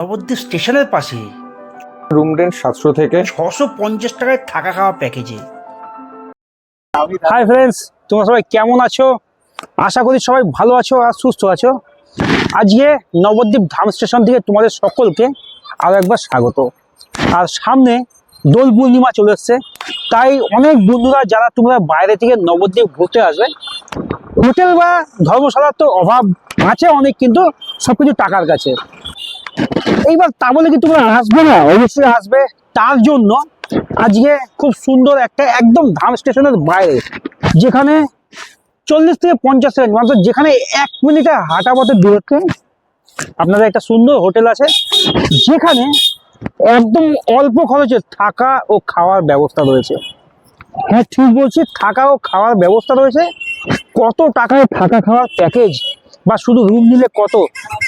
নবদ্বীপ স্টেশনের পাশে। Room rent সাতশো থেকে। ছশো পঞ্চাশ টাকায় থাকা খাওয়া প্যাকেজে। হাই ফ্রেন্ডস তোমরা সবাই কেমন আছো? আশা করি সবাই ভালো আছো আর সুস্থ আছো। আজকে নবদ্বীপ ধাম স্টেশন থেকে তোমাদের সকলকে আরও একবার স্বাগত। আর সামনে দোল পূর্ণিমা চলে এসছে। তাই অনেক বন্ধুরা যারা তোমরা বাইরে থেকে নবদ্বীপ ঘুরতে আসবে হোটেল বা ধর্মশালার তো অভাব আছে অনেক কিন্তু সবকিছু টাকার কাছে। এইবার তা বলে কি তোমরা আসবে না? অবশ্যই আসবে তার জন্য আজকে খুব সুন্দর একটা একদম ধাম স্টেশনের বাইরে, যেখানে চল্লিশ থেকে পঞ্চাশ সেকেন্ড মাত্র যেখানে এক মিনিটে হাঁটা পথে দূরত্বে আপনাদের একটা সুন্দর হোটেল আছে, যেখানে একদম অল্প খরচে থাকা ও খাওয়ার ব্যবস্থা রয়েছে। হ্যাঁ ঠিক বলছি, থাকা ও খাওয়ার ব্যবস্থা রয়েছে। কত টাকায় থাকা খাওয়ার প্যাকেজ বা শুধু রুম নিলে কত?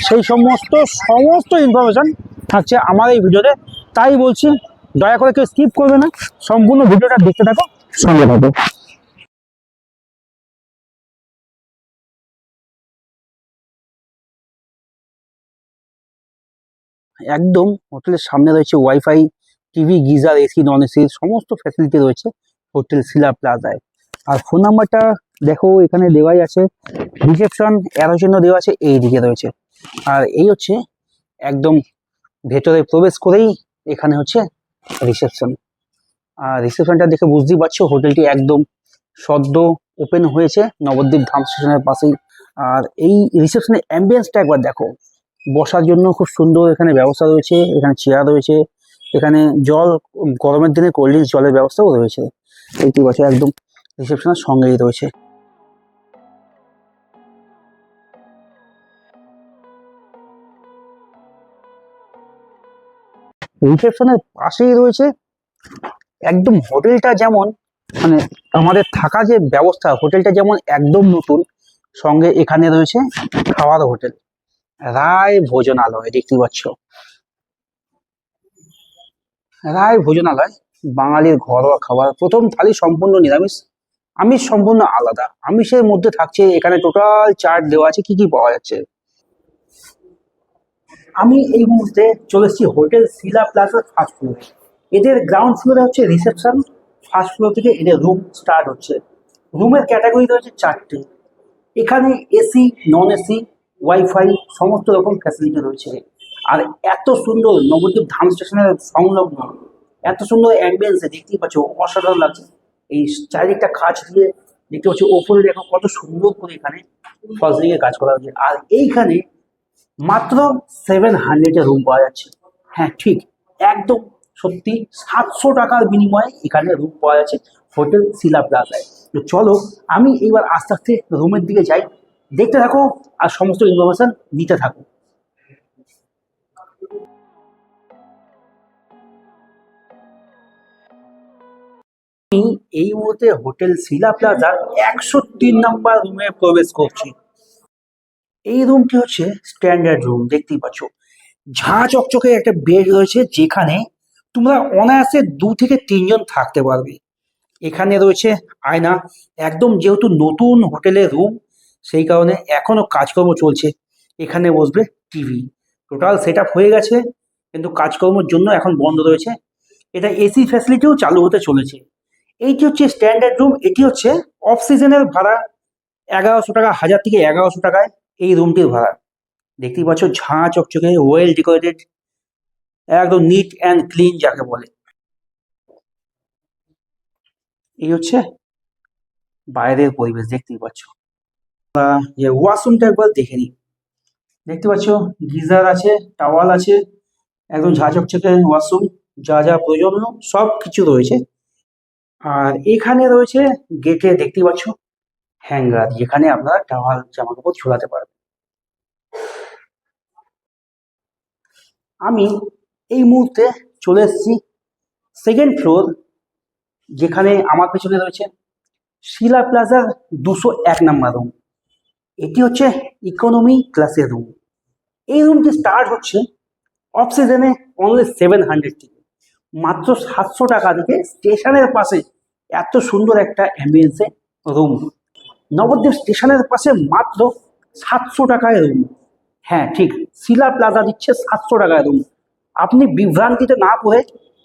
সেই সমস্ত সমস্ত ইনফরমেশন থাকছে আমার এই ভিডিওতে। তাই বলছি, দয়া করে কেউ স্কিপ করবে না। সম্পূর্ণ ভিডিওটা দেখতে থাকো, সঙ্গে থাকো। একদম হোটেলের সামনে রয়েছে wifi TV geyser AC non AC সমস্ত ফ্যাসিলিটি রয়েছে হোটেল শিলা প্লাজায়। আর ফোন নাম্বারটা দেখো এখানে দেওয়াই আছে। রিসেপশন এরো জন্য দেওয়া আছে, এই দিকে রয়েছে। আর এই হচ্ছে একদম ভেতরে প্রবেশ করেই এখানে হচ্ছে রিসেপশন আর রিসেপশনটা দেখে বুঝতেই পারছ, হোটেলটি একদম সদ্য ওপেন হয়েছে, নবদ্বীপ ধাম স্টেশনের পাশেই। আর এই রিসেপশনের অ্যাম্বিয়েন্সটা একবার দেখো। বসার জন্য খুব সুন্দর এখানে ব্যবস্থা রয়েছে, এখানে চেয়ার রয়েছে, এখানে জল, গরমের দিনে কোল্ড ড্রিঙ্কস জলের ব্যবস্থাও রয়েছে। এইটি বছর একদম রিসেপশনের সঙ্গেই রয়েছে। রিসেপশনের পাশেই রয়েছে একদম হোটেলটা যেমন মানে আমাদের থাকা যে ব্যবস্থা হোটেলটা যেমন একদম নতুন, সঙ্গে এখানে রয়েছে খাওয়ার হোটেল রায় ভোজনালয় দেখতে পাচ্ছ। রায় ভোজনালয়, বাঙালির ঘরোয়া খাবার। প্রথম থালি সম্পূর্ণ নিরামিষ, আমিষ সম্পূর্ণ আলাদা। আমিষের মধ্যে থাকছে এখানে টোটাল চার্ট দেওয়া আছে, কি কি পাওয়া যাচ্ছে? আমি এই মুহূর্তে চলে এসেছি হোটেল শিলা প্লাজা ফার্স্ট ফ্লোরে এদের গ্রাউন্ড ফ্লোরে হচ্ছে রিসেপশন ফার্স্ট ফ্লোর থেকে এদের রুম স্টার্ট হচ্ছে। রুমের ক্যাটাগরি রয়েছে চারটে। এখানে এসি নন এসি ওয়াইফাই সমস্ত রকম ফ্যাসিলিটি রয়েছে। আর এত সুন্দর নবদ্বীপ ধাম স্টেশনের সংলগ্ন, এত সুন্দর অ্যাম্বিয়েন্সে দেখতেই পাচ্ছ, অসাধারণ লাগছে। এই চারিদিকটা কাজ দিয়ে দেখতে পাচ্ছি, ওপরে দেখো কত সুন্দর করে এখানে দিয়ে কাজ করা হয়েছে। আর এইখানে মাত্র সেভেন হান্ড্রেডের রুম পাওয়া যাচ্ছে। হ্যাঁ ঠিক। একদম সত্যি সাতশো টাকার বিনিময়ে এখানে রুম পাওয়া যাচ্ছে হোটেল শিলা প্লাজায়। তো চলো, আমি এইবার আস্তে আস্তে রুমের দিকে যাই। দেখতে থাকো আর সমস্ত ইনফরমেশন নিতে থাকো। আমি এই মুহূর্তে হোটেল শিলা প্লাজার একশো তিন নম্বর রুমে প্রবেশ করছি। এই রুমটি হচ্ছে স্ট্যান্ডার্ড রুম, দেখতেই পাচ্ছ। ঝাঁ চকচকে একটা বেড রয়েছে যেখানে তোমরা অনায়াসে দু থেকে তিনজন থাকতে পারবে। এখানে রয়েছে আয়না, একদম যেহেতু নতুন হোটেলের রুম, সেই কারণে এখনও কাজকর্ম চলছে। এখানে বসবে টিভি। টোটাল সেট হয়ে গেছে, কিন্তু কাজকর্মের জন্য এখন বন্ধ রয়েছে। এটা এসি ফ্যাসিলিটিও চালু হতে চলেছে। এইটি হচ্ছে স্ট্যান্ডার্ড রুম, এটি হচ্ছে অফ সিজনের ভাড়া এগারোশো টাকা, হাজার থেকে এগারোশো টাকায়। এই রুমটির ভাড়া। দেখতেই পাচ্ছ, ঝাঁ চকচকে ওয়েল ডেকোরেটেড একদম নিট অ্যান্ড ক্লিন যাকে বলে। এই হচ্ছে বাইরের পরিবেশ, দেখতেই পাচ্ছ। ওয়াশরুমটা একবার দেখে নিই। দেখতে পাচ্ছ, গিজার আছে টাওয়াল আছে, একদম ঝাঁ চকচকে ওয়াশরুম যা যা প্রয়োজন সব কিছু রয়েছে। আর এখানে রয়েছে গেটে দেখতে পাচ্ছ হ্যাঙ্গার যেখানে আপনারা টাওয়াল জামা কাপড় ঝোলাতে পারবেন। আমি এই মুহূর্তে চলে এসেছি সেকেন্ড ফ্লোর যেখানে আমার পেছনে রয়েছে শিলা প্লাজার দুশো এক নাম্বার রুম এটি হচ্ছে ইকোনমি ক্লাসের রুম এই রুমটি স্টার্ট হচ্ছে অফ সিজনে অনলি সেভেন হান্ড্রেড থেকে মাত্র সাতশো টাকা থেকে স্টেশনের পাশে এত সুন্দর একটা অ্যাম্বিয়েন্সে রুম নবদ্বীপ স্টেশনের পাশে মাত্র সাতশো টাকায় রুম হ্যাঁ ঠিক। শিলা প্লাজা দিচ্ছে সাতশো টাকায় রুম আপনি বিভ্রান্তিতে না পড়ে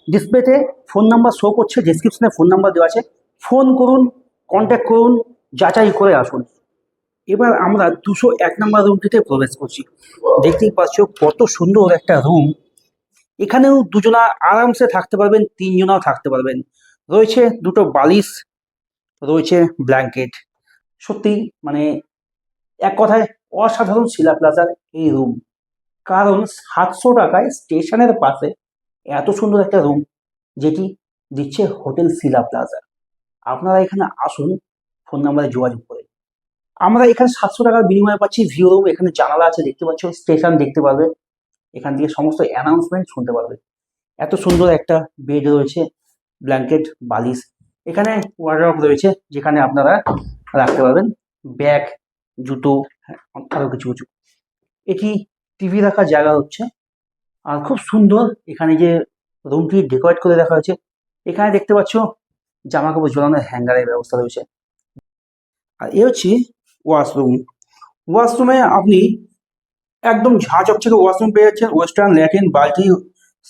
ডিসপ্লেতে ফোন নাম্বার শো করছে ডিসক্রিপশনে ফোন নাম্বার দেওয়া আছে। ফোন করুন কন্ট্যাক্ট করুন, যাচাই করে আসুন। এবার আমরা দুশো এক নম্বর রুমটিতে প্রবেশ করছি। দেখতেই পাচ্ছ কত সুন্দর একটা রুম এখানেও দুজনা আরামসে থাকতে পারবেন, তিনজনাও থাকতে পারবেন। রয়েছে দুটো বালিশ, রয়েছে ব্ল্যাঙ্কেট সত্যি মানে এক কথায় অসাধারণ শিলা প্লাজার এই রুম কারণ সাতশো টাকায় স্টেশনের পাশে এত সুন্দর একটা রুম যেটি দিচ্ছে হোটেল শিলা প্লাজা। আপনারা এখানে আসুন ফোন নাম্বারে যোগাযোগ করে। আমরা এখানে সাতশো টাকার বিনিময়ে পাচ্ছি ভিউ রুম এখানে জানালা আছে, দেখতে পাচ্ছ, স্টেশন দেখতে পারবে। এখান থেকে সমস্ত অ্যানাউন্সমেন্ট শুনতে পারবে। এত সুন্দর একটা বেড রয়েছে ব্ল্যাঙ্কেট বালিশ। এখানে ওয়ার্ড্রপ রয়েছে, যেখানে আপনারা রাখতে পারবেন। ব্যাগ, জুতো হ্যাঁ, আরও কিছু কিছু। এটি টিভি রাখার জায়গা হচ্ছে আর খুব সুন্দর এখানে যে রুমটি ডেকোরেট করে রাখা হয়েছে এখানে দেখতে পাচ্ছ জামা কাপড় ঝোলানোর হ্যাঙ্গারের ব্যবস্থা রয়েছে। আর এ হচ্ছে ওয়াশরুম ওয়াশরুমে আপনি একদম ঝাঁ চকচকে ওয়াশরুম পেয়ে যাচ্ছেন ওয়েস্টার্ন ল্যাটিন বালতি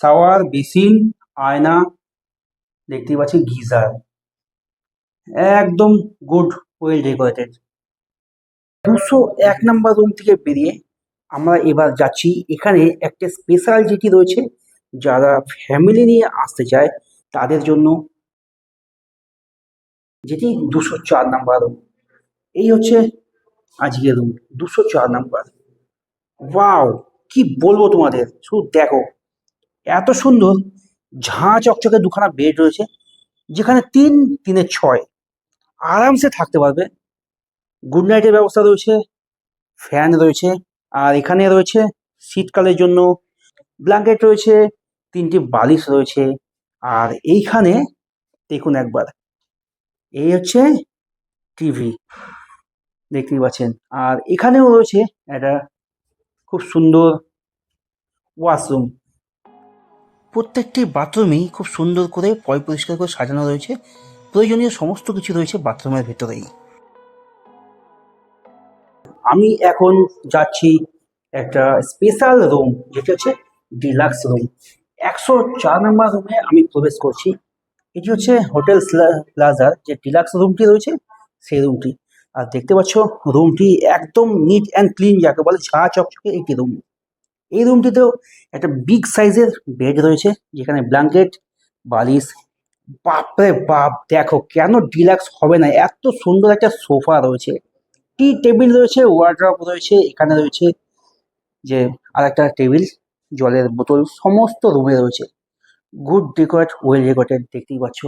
শাওয়ার বেসিন আয়না দেখতেই পাচ্ছি গিজার। একদম গুড ওয়েল ডেকোরেটেড দুশো এক নাম্বার রুম থেকে বেরিয়ে আমরা এবার যাচ্ছি। এখানে একটা স্পেশাল যেটি রয়েছে। যারা ফ্যামিলি নিয়ে আসতে চায়, তাদের জন্য যেটি দুশো চার নাম্বার রুম এই হচ্ছে আজকের রুম দুশো চার নাম্বার। ওয়াও কি বলব তোমাদের? শুধু দেখো। এত সুন্দর, ঝাঁ চকচকে দুখানা বেড রয়েছে, যেখানে তিন, তিনে ছয়। আরামসে থাকতে পারবে। গুড নাইটের ব্যবস্থা রয়েছে ফ্যান রয়েছে, আর এখানে রয়েছে শীতকালের জন্য ব্ল্যাঙ্কেট রয়েছে, তিনটি বালিশ রয়েছে, আর এইখানে দেখুন একবার, এই হচ্ছে টিভি দেখতেই পাচ্ছেন, আর এখানেও রয়েছে একটা খুব সুন্দর ওয়াশরুম প্রত্যেকটি বাথরুমই খুব সুন্দর করে পয় পরিষ্কার করে সাজানো রয়েছে, প্রয়োজনীয় সমস্ত কিছু রয়েছে বাথরুমের ভেতরেই। আমি এখন যাচ্ছি একটা স্পেশাল রুম যেটা হচ্ছে ডিলাক্স রুম একশো চার নম্বর রুমে আমি প্রবেশ করছি। এটি হচ্ছে হোটেল প্লাজার যে ডিলাক্স রুমটি রয়েছে, সেই রুমটি আর দেখতে পাচ্ছ রুমটি একদম নিট অ্যান্ড ক্লিন যাকে বলে ঝা চকচকে একটি রুম এই রুমটিতেও একটা বিগ সাইজের বেড রয়েছে, যেখানে ব্ল্যাঙ্কেট বালিশ। বাপরে বাপ, দেখো কেন ডিলাক্স হবে না? এত সুন্দর একটা সোফা রয়েছে। টি টেবিল রয়েছে ওয়ার্ড্রপ রয়েছে, এখানে রয়েছে যে আর একটা টেবিল, জলের বোতল, সমস্ত রুমে রয়েছে। গুড ডেকোরেট ওয়েল ডেকোরেটেড দেখতেই পাচ্ছ।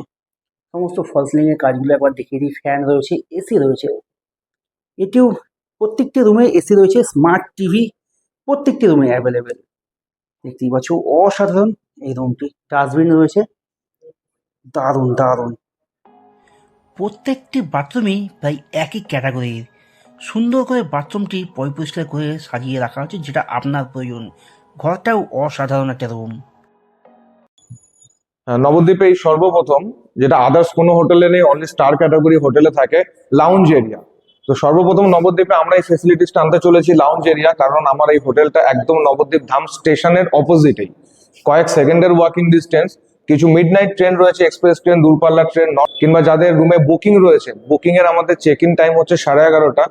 সমস্ত ফল সিলিং এর কাজগুলো একবার দেখিয়ে দিই ফ্যান রয়েছে এসি রয়েছে। এটিও প্রত্যেকটি রুমে এসি রয়েছে স্মার্ট টিভি প্রত্যেকটি রুমে অ্যাভেলেবেল দেখতেই পাচ্ছ, অসাধারণ এই রুমটি ডাস্টবিন রয়েছে। দারুণ দারুণ। প্রত্যেকটি বাথরুমই প্রায় একই ক্যাটাগরির সুন্দর করে বাথরুমটি পরিষ্কার করে সাজিয়ে রাখা হচ্ছে যেটা আপনার প্রয়োজন। ঘরটাও অসাধারণ একটা রুম নবদ্বীপে এই সর্বপ্রথম, যেটা আদার্স কোনো হোটেলে নেই অনলি স্টার ক্যাটাগরি হোটেলে থাকে লাউঞ্জ এরিয়া তো সর্বপ্রথম নবদ্বীপে আমরা এই ফেসিলিটিসটা আনতে চলেছি লাউঞ্জ এরিয়া কারণ আমার এই হোটেলটা একদম নবদ্বীপ ধাম স্টেশনের অপোজিটেই কয়েক সেকেন্ডের ওয়াকিং ডিস্টেন্স কিছু মিড নাইট ট্রেন রয়েছে এক্সপ্রেস ট্রেন দূরপাল্লার ট্রেন কিংবা যাদের রুমে বুকিং রয়েছে বুকিং এর আমাদের চেক ইন টাইম হচ্ছে সাড়ে এগারোটা।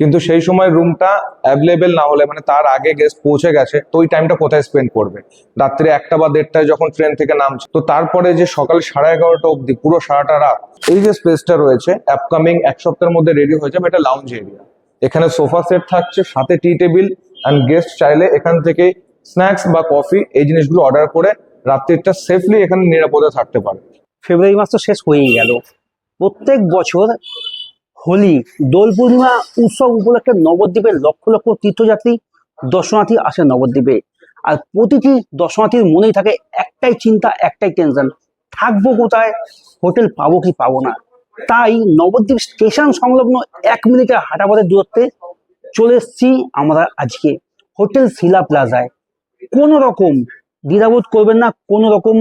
কিন্তু সেই সময় রুমটা অ্যাভেলেবেল না হলে মানে তার আগে গেস্ট পৌঁছে গেছে, তো ওই টাইমটা কোথায় স্পেন্ড করবে? রাত্রে একটা বা দেড়টায় যখন ট্রেন থেকে নামছে, তো তারপরে যে সকাল সাড়ে এগারোটা অবধি, পুরো সারাটা রাত, এই যে স্পেসটা রয়েছে আপকামিং এক সপ্তাহের মধ্যে রেডি হয়ে যাবে এটা লাউঞ্জ এরিয়া এখানে সোফা সেট থাকছে, সাথে টি টেবিল অ্যান্ড গেস্ট চাইলে এখান থেকে স্ন্যাক্স বা কফি এই জিনিসগুলো অর্ডার করে রাত্রিটা সেফলি এখানে নিরাপদে থাকতে পারে। ফেব্রুয়ারি মাস তো শেষ হয়েই গেল। প্রত্যেক বছর হোলি, দোল পূর্ণিমা উৎসব উপলক্ষে নবদ্বীপের লক্ষ লক্ষ তীর্থযাত্রী, দর্শনার্থী আসে নবদ্বীপে। আর প্রতিটি দর্শনার্থীর মনেই থাকে একটাই চিন্তা, একটাই টেনশন থাকব কোথায়, হোটেল পাবো কি পাবো না? তাই নবদ্বীপ স্টেশন সংলগ্ন এক মিনিটের হাঁটাপথের দূরত্বে চলে এসেছি আমরা আজকে, হোটেল শিলা প্লাজায়। কোনো রকম দ্বিধাবোধ করবেন না, কোনো রকম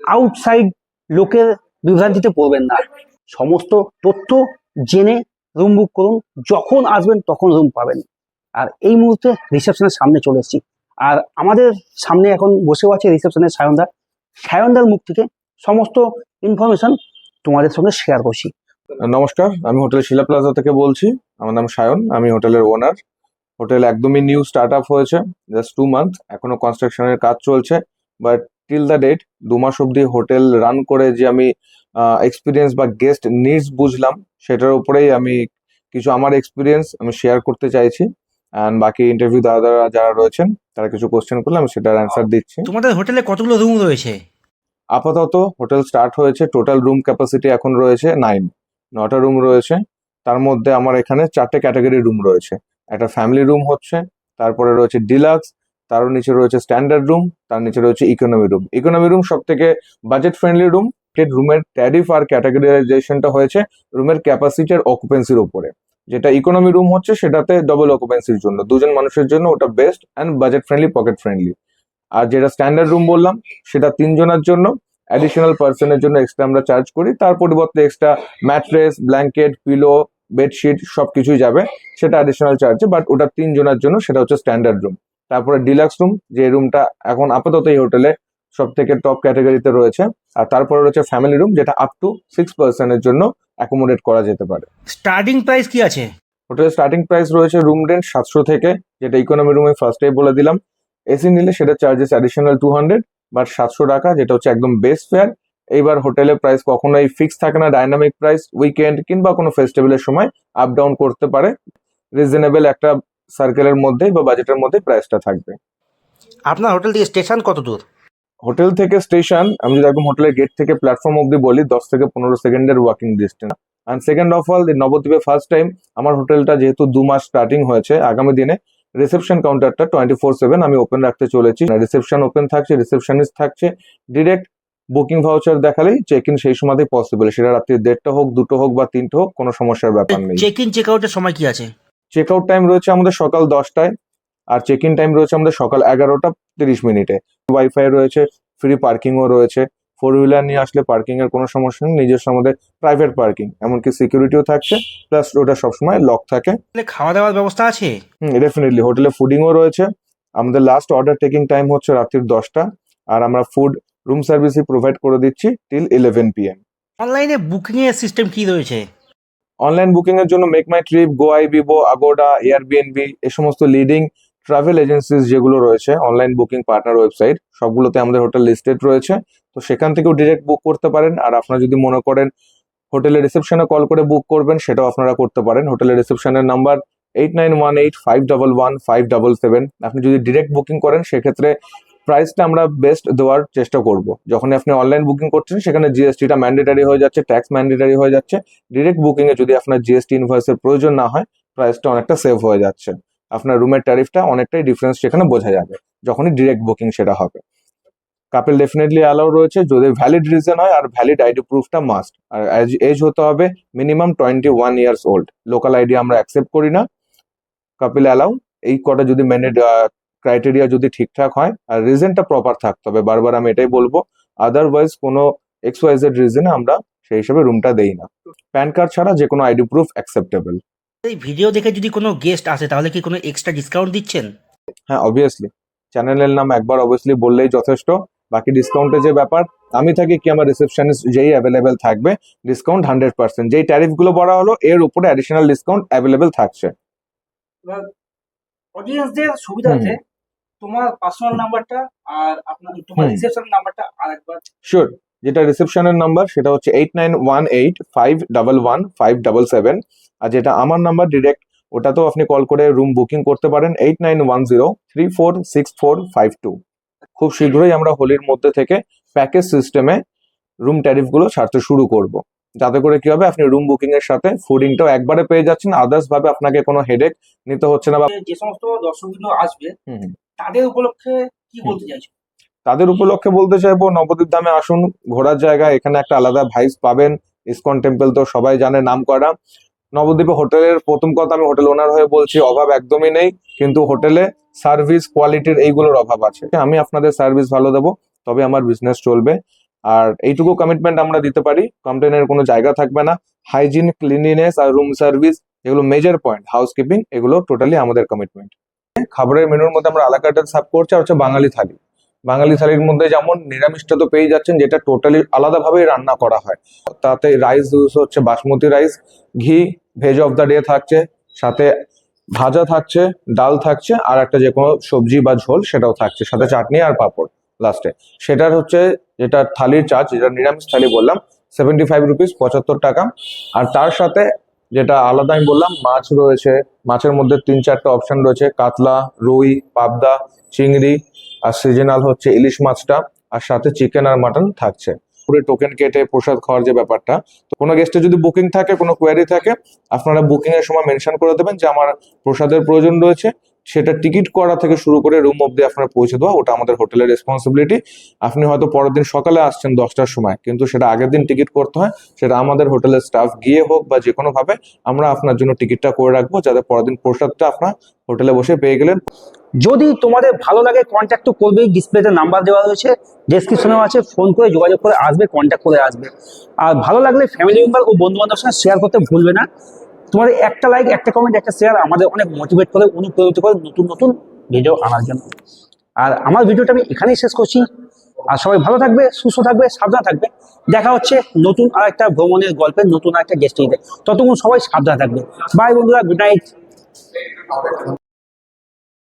আউটসাইড লোকের বিভ্রান্তিতে পড়বেন না। সমস্ত তথ্য জেনে রুম বুক করুন, যখন আসবেন তখন রুম পাবেন। আর এই মুহূর্তে রিসেপশনের সামনে চলে এসেছি। আর আমাদের সামনে এখন বসেও আছে রিসেপশনের সায়নদা সায়নদার মুখ থেকে সমস্ত ইনফরমেশন তোমাদের সঙ্গে শেয়ার করছি। নমস্কার, আমি হোটেল শিলা প্লাজা থেকে বলছি। আমার নাম সায়ন, আমি হোটেলের ওনার হোটেল একদমই নিউ স্টার্ট আপ হয়েছে জাস্ট টু মান্থ এখনও কনস্ট্রাকশনের কাজ চলছে বাট টিল দ্য ডেট দু মাস অব্দি হোটেল রান করে যে আমি এক্সপিরিয়েন্স বা গেস্ট নিডস বুঝলাম সেটার উপরেই আমি কিছু আমার এক্সপিরিয়েন্স আমি শেয়ার করতে চাইছি অ্যান্ড বাকি ইন্টারভিউ দাদা যারা রয়েছেন তারা কিছু কোশ্চেন করলে আমি সেটার অ্যান্সার দিচ্ছি। তোমাদের হোটেলে কতগুলো রুম রয়েছে? আপাতত হোটেল স্টার্ট হয়েছে টোটাল রুম ক্যাপাসিটি এখন রয়েছে নাইন নটা রুম রয়েছে তার মধ্যে আমার এখানে চারটে ক্যাটাগরি রুম রয়েছে। একটা ফ্যামিলি রুম হচ্ছে, তারপরে রয়েছে ডিলাক্স তার নিচে রয়েছে স্ট্যান্ডার্ড রুম তার নিচে রয়েছে ইকোনমি রুম ইকোনমি রুম সব থেকে বাজেট ফ্রেন্ডলি রুম রুমের ট্যারিফ আর ক্যাটাগরাইজেশনটা হয়েছে রুমের ক্যাপাসিটি আর অকুপেন্সির উপরে। যেটা ইকোনমি রুম হচ্ছে, সেটাতে ডবল অকুপেন্সির জন্য। দুজন মানুষের জন্য ওটা best and budget friendly pocket friendly আর যেটা স্ট্যান্ডার্ড রুম বললাম, সেটা তিনজনের জন্য অ্যাডিশনাল পার্সনের জন্য এক্সট্রা আমরা চার্জ করি। তার পরিবর্তে extra mattress blanket pillow bedsheet সব কিছুই যাবে সেটা অ্যাডিশনাল চার্জে বাট ওটা তিনজনের জন্য সেটা হচ্ছে স্ট্যান্ডার্ড রুম তারপরে ডিলাক্স রুম যে রুমটা এখন আপাতত এই হোটেলে সব থেকে টপ ক্যাটাগরিতে রয়েছে আর তারপরে রয়েছে ফ্যামিলি রুম যেটা আপ টু সিক্স পার্সনের জন্য অ্যাকোমোডেট করা যেতে পারে। স্টার্টিং প্রাইস কি আছে? হোটেলের স্টার্টিং প্রাইস রয়েছে রুম রেন্ট সাতশো থেকে যেটা ইকোনমি রুমে ফার্স্টেই বলে দিলাম। এসি নিলে সেটা charges additional two hundred but সাতশো টাকা যেটা হচ্ছে একদম বেস্ট ফেয়ার এইবার হোটেলের প্রাইস কখনোই ফিক্স থাকে না ডাইনামিক প্রাইস উইকেন্ড কিংবা কোনো ফেস্টিভ্যালের সময় আপ ডাউন করতে পারে। রিজনেবল একটা সার্কেলের মধ্যেই বা বাজেটের মধ্যে প্রাইসটা থাকবে। আপনার হোটেল থেকে স্টেশন কত দূর? হোটেল থেকে স্টেশন আমি যদি একদম হোটেলের গেট থেকে প্ল্যাটফর্ম অব্দি বলি দশ থেকে পনেরো সেকেন্ডের walking distance and second of all নবদ্বীপে ফার্স্ট টাইম আমার হোটেলটা যেহেতু দু মাস স্টার্টিং হয়েছে আগামী দিনে রিসেপশন কাউন্টারটা টোয়েন্টি ফোর সেভেন আমি ওপেন রাখতে চলেছি। রিসেপশন ওপেন থাকছে রিসেপশনিস্ট থাকছে ডিরেক্ট বুকিং ভাউচার দেখালেই চেক ইন সেই সময়তেই পসিবল সেটা রাত্রি দেড়টা হোক দুটো হোক বা তিনটে হোক কোনো সমস্যার ব্যাপার নেই। চেক ইন চেক আউটের সময় কি আছে? চেক আউট টাইম রয়েছে আমাদের সকাল দশটায় আর চেক ইন টাইম রয়েছে আমাদের সকাল এগারোটা তিরিশ মিনিটে। ওয়াইফাই রয়েছে ফ্রি পার্কিংও রয়েছে। ফোর হুইলার নিয়ে আসলে পার্কিং এর কোনো সমস্যা নেই নিজস্ব আমাদের প্রাইভেট পার্কিং এমনকি সিকিউরিটিও থাকছে প্লাস ওটা সবসময় লক থাকে। খাওয়া দাওয়ার ব্যবস্থা আছে? ডেফিনেটলি হোটেলে ফুডিংও রয়েছে। আমাদের লাস্ট অর্ডার টেকিং টাইম হচ্ছে রাত্রির দশটা আর আমরা ফুড রুম সার্ভিসই প্রোভাইড করে দিচ্ছি টিল ইলেভেন পিএম অনলাইনে বুকিং এর সিস্টেম কি রয়েছে? অনলাইন বুকিং এর জন্য MakeMyTrip Goibibo Agoda Airbnb এই সমস্ত লিডিং ট্রাভেল এজেন্সিস যেগুলো রয়েছে অনলাইন বুকিং পার্টনার ওয়েবসাইট সবগুলোতে আমাদের হোটেল লিস্টেড রয়েছে। তো সেখান থেকেও ডিরেক্ট বুক করতে পারেন। আর আপনারা যদি মনে করেন হোটেলের রিসেপশনে কল করে বুক করবেন সেটাও আপনারা করতে পারেন। হোটেলের রিসেপশনের number eight nine one eight five double one five double seven আপনি যদি ডিরেক্ট বুকিং করেন সেক্ষেত্রে প্রাইসটা আমরা বেস্ট দেওয়ার চেষ্টা করব। যখন আপনি অনলাইন বুকিং করছেন, সেখানে জিএসটিটা ম্যান্ডেটারি হয়ে যাচ্ছে ট্যাক্স ম্যান্ডেটারি হয়ে যাচ্ছে। ডিরেক্ট বুকিং এ যদি আপনার জিএসটি ইনভয়েসের প্রয়োজন না হয় প্রাইসটা অনেকটা সেভ হয়ে যাচ্ছে। আপনার রুমের ট্যারিফটা অনেকটাই ডিফারেন্স সেখানে বোঝা যাবে, যখনই ডিরেক্ট বুকিং সেটা হবে। কাপেল ডেফিনেটলি অ্যালাউ রয়েছে, যদি ভ্যালিড রিজন হয়, আর ভ্যালিড আইডি প্রুফটা মাস্ট আর এজ হতে হবে minimum twenty one years old local ID আমরা অ্যাকসেপ্ট করি না। কাপেল অ্যালাউ এই কটা যদি মেনে ক্রাইটেরিয়া যদি ঠিকঠাক হয় আর রিজনটা প্রপার থাকতে হবে। বারবার আমি এটাই বলব আদারওয়াইজ কোনো এক্স ওয়াইজেড রিজনে আমরা সেই হিসাবে রুমটা দেই না। প্যান কার্ড ছাড়া যে কোনো আইডি প্রুফ অ্যাকসেপ্টেবল এই ভিডিও দেখে যদি কোনো গেস্ট আসে তাহলে কি কোনো এক্সট্রা ডিসকাউন্ট দিচ্ছেন? হ্যাঁ অবভিয়াসলি চ্যানেলের নাম একবার অবভিয়াসলি বললেই যথেষ্ট। বাকি ডিসকাউন্টের যে ব্যাপার আমি থাকি কি আমার রিসেপশনিস্ট যেই অ্যাভেলেবেল থাকবে ডিসকাউন্ট হান্ড্রেড পার্সেন্ট যেই ট্যারিফগুলো বলা হলো এর উপরে অ্যাডিশনাল ডিসকাউন্ট অ্যাভেলেবেল থাকছে। অডিয়েন্সদের সুবিধার্থে তোমার পার্সোনাল নাম্বারটা আর আপনার তোমার রিসেপশন নাম্বারটা আরেকবার। শিওর যেটা রিসেপশনের নাম্বার সেটা হচ্ছে eight nine one eight five double one five double seven আর যেটা আমার নাম্বার ডিরেক্ট ওটাতেও আপনি কল করে রুম বুকিং করতে পারেন eight nine one zero three four six four five two খুব শীঘ্রই আমরা হোলির মধ্যে থেকে প্যাকেজ সিস্টেমে রুম ট্যারিফগুলো ছাড়তে শুরু করব। যাতে করে কি হবে আপনি রুম বুকিং এর সাথে ফুডিংটাও একবারে পেয়ে যাচ্ছেন আদার্স ভাবে আপনাকে কোনো হেডেক নিতে হচ্ছে না বা যে সমস্ত দর্শকবৃন্দ আসবে। তাদের উপলক্ষে কি বলতে চাইছো? তাদের উপলক্ষে বলতে চাইব নবদ্বীপ ধামে আসুন ঘোরার জায়গা এখানে একটা আলাদা ভাইস পাবেন। ইসকন টেম্পল তো সবাই জানে নাম করা নবদ্বীপে হোটেলের প্রথম কথা আমি হোটেল ওনার হয়ে বলছি অভাব একদমই নেই। কিন্তু হোটেলে সার্ভিস কোয়ালিটির এইগুলোর অভাব আছে। আমি আপনাদের সার্ভিস ভালো দেবো তবে আমার বিজনেস চলবে। আর এইটুকু কমিটমেন্ট আমরা দিতে পারি কমপ্লেনের কোনো জায়গা থাকবে না। হাইজিন ক্লিনিনেস আর রুম সার্ভিস এগুলো মেজর পয়েন্ট হাউসকিপিং এগুলো টোটালি আমাদের কমিটমেন্ট খাবারের মেনুর মধ্যে আমরা আলাকাটা সার্ভ করছি আর হচ্ছে বাঙালি থালি। বাঙালি থালির মধ্যে যেমন নিরামিষটা তো পেয়ে যাচ্ছেন, যেটা টোটালি আলাদাভাবেই রান্না করা হয়। তাতে রাইস হচ্ছে basmati rice ghee veg of the day থাকছে, সাথে ভাজা থাকছে, ডাল থাকছে, আর একটা যে কোনো সবজি বা ঝোল সেটাও থাকছে, সাথে চাটনি আর পাঁপড় লাস্টে সেটার হচ্ছে যেটা থালির চার্জ যেটা নিরামিষ থালি বললাম সেভেন্টি ফাইভ রুপিস পঁচাত্তর টাকা। আর তার সাথে যেটা আলাদা আমি বললাম, মাছ রয়েছে। মাছের মধ্যে তিন চারটা অপশন রয়েছে। কাতলা, রুই, পাবদা, চিংড়ি আর সিজনাল হচ্ছে ইলিশ মাছটা আর সাথে চিকেন আর মাটন থাকছে। পুরো টোকেন কেটে প্রসাদ খাওয়ার যে ব্যাপারটা, তো কোনো গেস্টে যদি বুকিং থাকে, কোনো কোয়ারি থাকে, আপনারা বুকিং এর সময় মেনশন করে দেবেন যে আমার প্রসাদের প্রয়োজন রয়েছে। সেটা টিকিট করা থেকে শুরু করে রুম অব্দি আপনার পৌঁছে দেওয়া, ওটা আমাদের হোটেলের রেসপন্সিবিলিটি আপনি হয়তো পরের দিন সকালে আসছেন দশটার সময়, কিন্তু সেটা আগের দিন টিকিট করতে হয়, সেটা আমাদের হোটেলের স্টাফ গিয়ে হোক বা যে কোনো ভাবে, আমরা আপনার জন্য টিকিটটা করে রাখব, যাতে পরের দিন প্রসাদটা আপনার হোটেলে বসে পেয়ে গেলেন। যদি তোমাদের ভালো লাগে কন্ট্যাক্ট তো করবেই ডিসপ্লেতে নাম্বার দেওয়া রয়েছে ডেসক্রিপশনেও আছে ফোন করে যোগাযোগ করে আসবে কন্ট্যাক্ট করে আসবে। আর ভালো লাগলে ফ্যামিলি মেম্বার ও বন্ধু বান্ধবের সঙ্গে শেয়ার করতে ভুলবে না। তোমাদের একটা লাইক একটা কমেন্ট একটা শেয়ার আমাদের অনেক মোটিভেট করে অনুপ্রেরিত করে নতুন নতুন ভিডিও আনার জন্য। আর আমার ভিডিওটা আমি এখানেই শেষ করছি। আর সবাই ভালো থাকবে, সুস্থ থাকবে, সাবধান থাকবে। দেখা হচ্ছে নতুন আর একটা ভ্রমণের গল্পের নতুন আর একটা গেস্টিংতে ততক্ষণ সবাই সাবধান থাকবে। বাই বন্ধুরা গুড নাইট